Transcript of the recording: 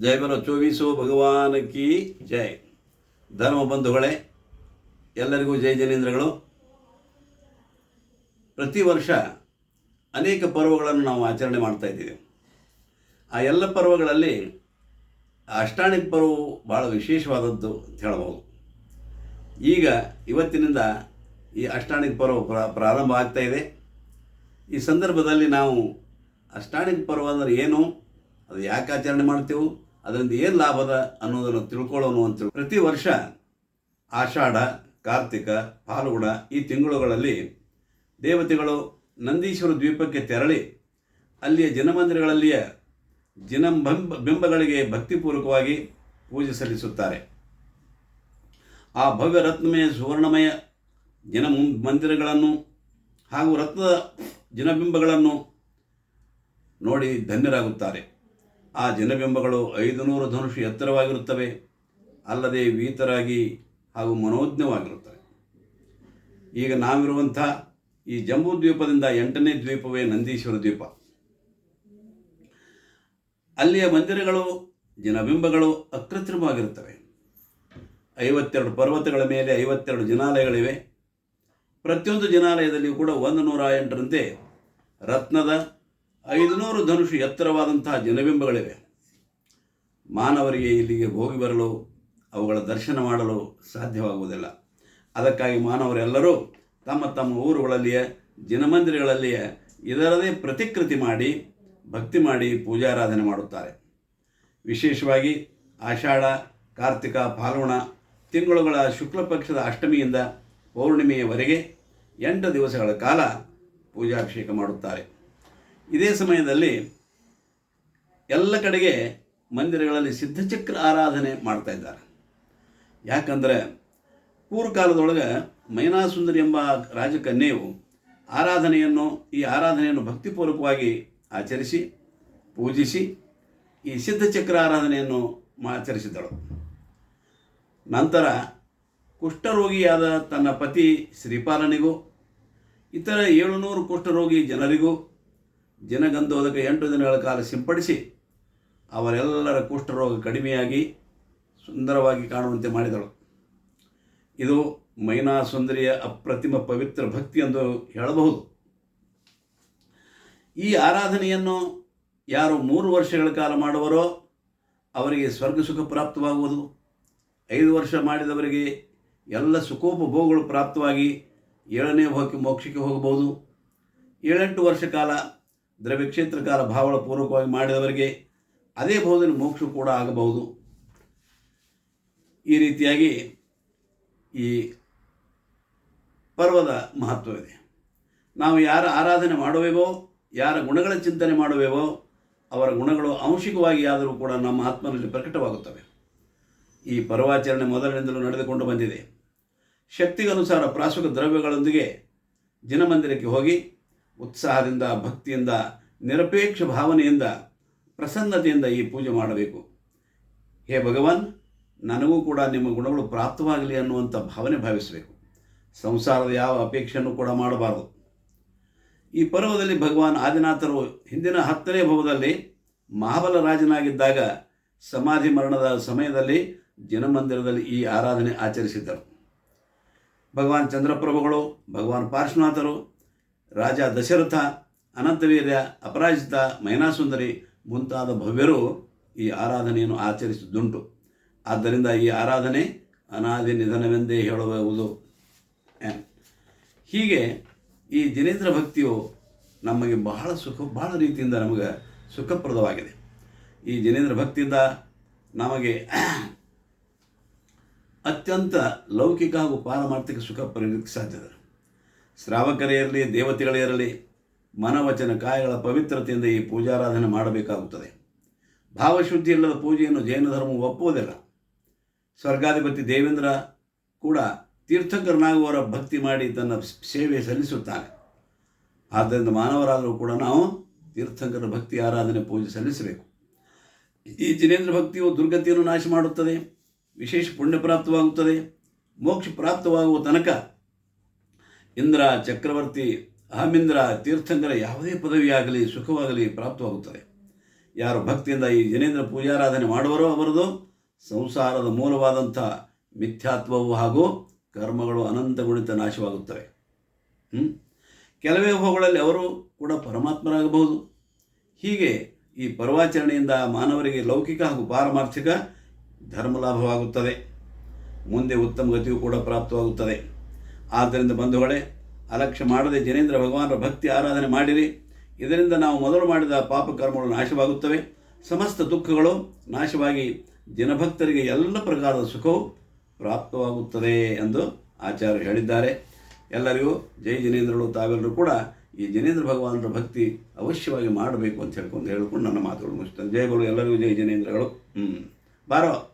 ಜೈ ಮನೋ ಚೋವಿಸೋ, ಭಗವಾನ್ ಕಿ ಜೈ ಧರ್ಮ ಬಂಧುಗಳೇ, ಎಲ್ಲರಿಗೂ ಜೈ ಜನೇಂದ್ರಗಳು ಪ್ರತಿ ವರ್ಷ ಅನೇಕ ಪರ್ವಗಳನ್ನು ನಾವು ಆಚರಣೆ ಮಾಡ್ತಾ ಇದ್ದೀವಿ. ಆ ಎಲ್ಲ ಪರ್ವಗಳಲ್ಲಿ ಅಷ್ಟಾಣಿ ಪರ್ವವು ಭಾಳ ವಿಶೇಷವಾದದ್ದು ಅಂತ ಹೇಳಬಹುದು. ಈಗ ಇವತ್ತಿನಿಂದ ಈ ಅಷ್ಟಾಣಿ ಪರ್ವ ಪ್ರ- ಪ್ರಾರಂಭ ಆಗ್ತಾ ಇದೆ. ಈ ಸಂದರ್ಭದಲ್ಲಿ ನಾವು ಅಷ್ಟಾಣಿ ಪರ್ವ ಅಂದರೆ ಏನು, ಅದು ಯಾಕೆ ಆಚರಣೆ ಮಾಡ್ತೇವೆ? ಅದರಿಂದ ಏನು ಲಾಭದ ಅನ್ನೋದನ್ನು ತಿಳ್ಕೊಳ್ಳೋನು ಅಂತ ಪ್ರತಿ ವರ್ಷ ಆಷಾಢ, ಕಾರ್ತಿಕ, ಫಾಲ್ಗುಣ ಈ ತಿಂಗಳುಗಳಲ್ಲಿ ದೇವತೆಗಳು ನಂದೀಶ್ವರ ದ್ವೀಪಕ್ಕೆ ತೆರಳಿ ಅಲ್ಲಿಯ ಜನಮಂದಿರಗಳಲ್ಲಿಯ ಜಿನಂಬಂಬ ಬಿಂಬಗಳಿಗೆ ಭಕ್ತಿಪೂರ್ವಕವಾಗಿ ಪೂಜೆ ಸಲ್ಲಿಸುತ್ತಾರೆ. ಆ ಭವ್ಯ ರತ್ನಮಯ, ಸುವರ್ಣಮಯ ಜನ ಮಂದಿರಗಳನ್ನು ಹಾಗೂ ರತ್ನದ ಜನಬಿಂಬಗಳನ್ನು ನೋಡಿ ಧನ್ಯರಾಗುತ್ತಾರೆ. ಆ ಜನಬಿಂಬಗಳು ಐದು ನೂರು ಧನುಷು ಎತ್ತರವಾಗಿರುತ್ತವೆ, ಅಲ್ಲದೆ ವೀತರಾಗಿ ಹಾಗೂ ಮನೋಜ್ಞವಾಗಿರುತ್ತವೆ. ಈಗ ನಾವಿರುವಂಥ ಈ ಜಂಬೂ ದ್ವೀಪದಿಂದ ಎಂಟನೇ ದ್ವೀಪವೇ ನಂದೀಶ್ವರ ದ್ವೀಪ. ಅಲ್ಲಿಯ ಮಂದಿರಗಳು, ಜನಬಿಂಬಗಳು ಅಕೃತ್ರಿಮವಾಗಿರುತ್ತವೆ. ಐವತ್ತೆರಡು ಪರ್ವತಗಳ ಮೇಲೆ ಐವತ್ತೆರಡು ಜನಾಲಯಗಳಿವೆ. ಪ್ರತಿಯೊಂದು ಜನಾಲಯದಲ್ಲಿಯೂ ಕೂಡ ಒಂದು ನೂರ ಎಂಟರಂತೆ ರತ್ನದ ಐದುನೂರು ಧನುಷು ಎತ್ತರವಾದಂತಹ ಜನಬಿಂಬಗಳಿವೆ. ಮಾನವರಿಗೆ ಇಲ್ಲಿಗೆ ಹೋಗಿ ಬರಲು, ಅವುಗಳ ದರ್ಶನ ಮಾಡಲು ಸಾಧ್ಯವಾಗುವುದಿಲ್ಲ. ಅದಕ್ಕಾಗಿ ಮಾನವರೆಲ್ಲರೂ ತಮ್ಮ ತಮ್ಮ ಊರುಗಳಲ್ಲಿಯೇ, ಜನಮಂದಿರಗಳಲ್ಲಿಯ ಇದರದೇ ಪ್ರತಿಕೃತಿ ಮಾಡಿ, ಭಕ್ತಿ ಮಾಡಿ ಪೂಜಾರಾಧನೆ ಮಾಡುತ್ತಾರೆ. ವಿಶೇಷವಾಗಿ ಆಷಾಢ, ಕಾರ್ತಿಕ, ಫಾಲ್ಗುಣ ತಿಂಗಳುಗಳ ಶುಕ್ಲ ಪಕ್ಷದ ಅಷ್ಟಮಿಯಿಂದ ಪೌರ್ಣಿಮೆಯವರೆಗೆ ಎಂಟು ದಿವಸಗಳ ಕಾಲ ಪೂಜಾಭಿಷೇಕ ಮಾಡುತ್ತಾರೆ. ಇದೇ ಸಮಯದಲ್ಲಿ ಎಲ್ಲ ಕಡೆಗೆ ಮಂದಿರಗಳಲ್ಲಿ ಸಿದ್ಧಚಕ್ರ ಆರಾಧನೆ ಮಾಡ್ತಾ ಇದ್ದಾರೆ. ಯಾಕಂದರೆ ಪೂರ್ವಕಾಲದೊಳಗೆ ಮೈನಾಸುಂದರಿ ಎಂಬ ರಾಜಕನ್ಯೆಯು ಆರಾಧನೆಯನ್ನು, ಈ ಆರಾಧನೆಯನ್ನು ಭಕ್ತಿಪೂರ್ವಕವಾಗಿ ಆಚರಿಸಿ, ಪೂಜಿಸಿ, ಈ ಸಿದ್ಧಚಕ್ರ ಆರಾಧನೆಯನ್ನು ಆಚರಿಸಿದಳು. ನಂತರ ಕುಷ್ಠರೋಗಿಯಾದ ತನ್ನ ಪತಿ ಶ್ರೀಪಾಲನಿಗೂ, ಇತರ ಏಳುನೂರು ಕುಷ್ಠರೋಗಿ ಜನರಿಗೂ ಜನಗಂಧೋದಕ ಎಂಟು ದಿನಗಳ ಕಾಲ ಸಿಂಪಡಿಸಿ ಅವರೆಲ್ಲರ ಕುಷ್ಠರೋಗ ಕಡಿಮೆಯಾಗಿ ಸುಂದರವಾಗಿ ಕಾಣುವಂತೆ ಮಾಡಿದಳು. ಇದು ಮೈನಾ ಸುಂದರಿಯ ಅಪ್ರತಿಮ ಪವಿತ್ರ ಭಕ್ತಿ ಎಂದು ಹೇಳಬಹುದು. ಈ ಆರಾಧನೆಯನ್ನು ಯಾರು ಮೂರು ವರ್ಷಗಳ ಕಾಲ ಮಾಡುವರೋ ಅವರಿಗೆ ಸ್ವರ್ಗ ಸುಖ ಪ್ರಾಪ್ತವಾಗುವುದು. ಐದು ವರ್ಷ ಮಾಡಿದವರಿಗೆ ಎಲ್ಲ ಸುಖೋಪಭೋಗಗಳು ಪ್ರಾಪ್ತವಾಗಿ ಏಳನೇ ಹೋಗಿ ಮೋಕ್ಷಕ್ಕೆ ಹೋಗಬಹುದು. ಏಳೆಂಟು ವರ್ಷ ಕಾಲ ದ್ರವ್ಯ ಕ್ಷೇತ್ರ ಕಾಲ ಭಾವಳ ಪೂರ್ವಕವಾಗಿ ಮಾಡಿದವರಿಗೆ ಅದೇ ಬಹುದಿನ ಮೋಕ್ಷ ಕೂಡ ಆಗಬಹುದು. ಈ ರೀತಿಯಾಗಿ ಈ ಪರ್ವದ ಮಹತ್ವವಿದೆ. ನಾವು ಯಾರ ಆರಾಧನೆ ಮಾಡುವೆವೋ, ಯಾರ ಗುಣಗಳ ಚಿಂತನೆ ಮಾಡುವೆವೋ, ಅವರ ಗುಣಗಳು ಆಂಶಿಕವಾಗಿ ಆದರೂ ಕೂಡ ನಮ್ಮ ಆತ್ಮನಲ್ಲಿ ಪ್ರಕಟವಾಗುತ್ತವೆ. ಈ ಪರ್ವಾಚರಣೆ ಮೊದಲಿನಿಂದಲೂ ನಡೆದುಕೊಂಡು ಬಂದಿದೆ. ಶಕ್ತಿಗನುಸಾರ ಪ್ರಾಸುಕ ದ್ರವ್ಯಗಳೊಂದಿಗೆ ದಿನಮಂದಿರಕ್ಕೆ ಹೋಗಿ ಉತ್ಸಾಹದಿಂದ, ಭಕ್ತಿಯಿಂದ, ನಿರಪೇಕ್ಷ ಭಾವನೆಯಿಂದ, ಪ್ರಸನ್ನತೆಯಿಂದ ಈ ಪೂಜೆ ಮಾಡಬೇಕು. ಹೇ ಭಗವಾನ್, ನನಗೂ ಕೂಡ ನಿಮ್ಮ ಗುಣಗಳು ಪ್ರಾಪ್ತವಾಗಲಿ ಅನ್ನುವಂಥ ಭಾವನೆ ಭಾವಿಸಬೇಕು. ಸಂಸಾರದ ಯಾವ ಅಪೇಕ್ಷೆಯನ್ನು ಕೂಡ ಮಾಡಬಾರದು. ಈ ಪರ್ವದಲ್ಲಿ ಭಗವಾನ್ ಆದಿನಾಥರು ಹಿಂದಿನ ಹತ್ತನೇ ಭವದಲ್ಲಿ ಮಹಾಬಲ ರಾಜನಾಗಿದ್ದಾಗ ಸಮಾಧಿ ಮರಣದ ಸಮಯದಲ್ಲಿ ಜನಮಂದಿರದಲ್ಲಿ ಈ ಆರಾಧನೆ ಆಚರಿಸಿದ್ದರು. ಭಗವಾನ್ ಚಂದ್ರಪ್ರಭುಗಳು, ಭಗವಾನ್ ಪಾರ್ಶ್ವನಾಥರು ರಾಜ ದಶರಥ, ಅನಂತವೀರ್ಯ, ಅಪರಾಜಿತ, ಮೈನಾಸುಂದರಿ ಮುಂತಾದ ಭವ್ಯರು ಈ ಆರಾಧನೆಯನ್ನು ಆಚರಿಸಿದ್ದುಂಟು. ಆದ್ದರಿಂದ ಈ ಆರಾಧನೆ ಅನಾದಿ ನಿಧನವೆಂದೇ ಹೇಳಬಹುದು? ಹೀಗೆ ಈ ಜಿನೇಂದ್ರ ಭಕ್ತಿಯು ನಮಗೆ ಬಹಳ ಸುಖ, ಬಹಳ ರೀತಿಯಿಂದ ನಮಗೆ ಸುಖಪ್ರದವಾಗಿದೆ. ಈ ಜಿನೇಂದ್ರ ಭಕ್ತಿಯಿಂದ ನಮಗೆ ಅತ್ಯಂತ ಲೌಕಿಕ ಹಾಗೂ ಪಾರಮಾರ್ಥಿಕ ಸುಖ ಪರಿಣಿತಿ ಸಾಧ್ಯದ ಶ್ರಾವಕರೇ ಇರಲಿ ದೇವತೆಗಳೇ ಇರಲಿ ಮನವಚನ ಕಾಯಗಳ ಪವಿತ್ರತೆಯಿಂದ ಈ ಪೂಜಾರಾಧನೆ ಮಾಡಬೇಕಾಗುತ್ತದೆ. ಭಾವಶುದ್ಧಿ ಇಲ್ಲದ ಪೂಜೆಯನ್ನು ಜೈನ ಧರ್ಮವು ಒಪ್ಪುವುದಿಲ್ಲ. ಸ್ವರ್ಗಾಧಿಪತಿ ದೇವೇಂದ್ರ ಕೂಡ ತೀರ್ಥಂಕರನಾಗುವವರ ಭಕ್ತಿ ಮಾಡಿ ತನ್ನ ಸೇವೆ ಸಲ್ಲಿಸುತ್ತಾನೆ. ಆದ್ದರಿಂದ ಮಾನವರಾದರೂ ಕೂಡ ನಾವು ತೀರ್ಥಂಕರ ಭಕ್ತಿ ಆರಾಧನೆ ಪೂಜೆ ಸಲ್ಲಿಸಬೇಕು. ಈ ಜಿನೇಂದ್ರ ಭಕ್ತಿಯು ದುರ್ಗತಿಯನ್ನು ನಾಶ ಮಾಡುತ್ತದೆ, ವಿಶೇಷ ಪುಣ್ಯ ಪ್ರಾಪ್ತವಾಗುತ್ತದೆ, ಮೋಕ್ಷ ಪ್ರಾಪ್ತವಾಗುವ ತನಕ ಇಂದ್ರ ಚಕ್ರವರ್ತಿ ಅಹಮಿಂದ್ರ ತೀರ್ಥಂಕರ ಯಾವುದೇ ಪದವಿಯಾಗಲಿ, ಸುಖವಾಗಲಿ ಪ್ರಾಪ್ತವಾಗುತ್ತದೆ. ಯಾರು ಭಕ್ತಿಯಿಂದ ಈ ಜನೇಂದ್ರ ಪೂಜಾರಾಧನೆ ಮಾಡುವರೋ ಅವರದು ಸಂಸಾರದ ಮೂಲವಾದಂಥ ಮಿಥ್ಯಾತ್ವವು ಹಾಗೂ ಕರ್ಮಗಳು ಅನಂತ ಗುಣಿತ ನಾಶವಾಗುತ್ತವೆ? ಕೆಲವೇ ಹೋಗಳಲ್ಲಿ ಅವರು ಕೂಡ ಪರಮಾತ್ಮರಾಗಬಹುದು. ಹೀಗೆ ಈ ಪರ್ವಾಚರಣೆಯಿಂದ ಮಾನವರಿಗೆ ಲೌಕಿಕ ಹಾಗೂ ಪಾರಮಾರ್ಥಿಕ ಧರ್ಮಲಾಭವಾಗುತ್ತದೆ. ಮುಂದೆ ಉತ್ತಮ ಗತಿಯೂ ಕೂಡ ಪ್ರಾಪ್ತವಾಗುತ್ತದೆ. ಆದ್ದರಿಂದ ಬಂಧುಗಳೇ, ಅಲಕ್ಷ್ಯ ಮಾಡದೆ ಜನೇಂದ್ರ ಭಗವಾನರ ಭಕ್ತಿ ಆರಾಧನೆ ಮಾಡಿರಿ. ಇದರಿಂದ ನಾವು ಮೊದಲು ಮಾಡಿದ ಪಾಪ ಕರ್ಮಗಳು ನಾಶವಾಗುತ್ತವೆ. ಸಮಸ್ತ ದುಃಖಗಳು ನಾಶವಾಗಿ ಜನಭಕ್ತರಿಗೆ ಎಲ್ಲ ಪ್ರಕಾರದ ಸುಖವು ಪ್ರಾಪ್ತವಾಗುತ್ತದೆ ಎಂದು ಆಚಾರ್ಯರು ಹೇಳಿದ್ದಾರೆ. ಎಲ್ಲರಿಗೂ ಜೈ ಜನೇಂದ್ರಗಳು, ತಾವೆಲ್ಲರೂ ಕೂಡ ಈ ಜನೇಂದ್ರ ಭಗವಾನರ ಭಕ್ತಿ ಅವಶ್ಯವಾಗಿ ಮಾಡಬೇಕು ಅಂತ ಹೇಳ್ಕೊಂಡು ಹೇಳ್ಕೊಂಡು ನನ್ನ ಮಾತುಗಳು ಮುಗಿಸ್ತೇನೆ. ಜಯಗಳು ಎಲ್ಲರಿಗೂ ಜೈ ಜನೇಂದ್ರಗಳು. ಹ್ಞೂ ಬಾರೋ.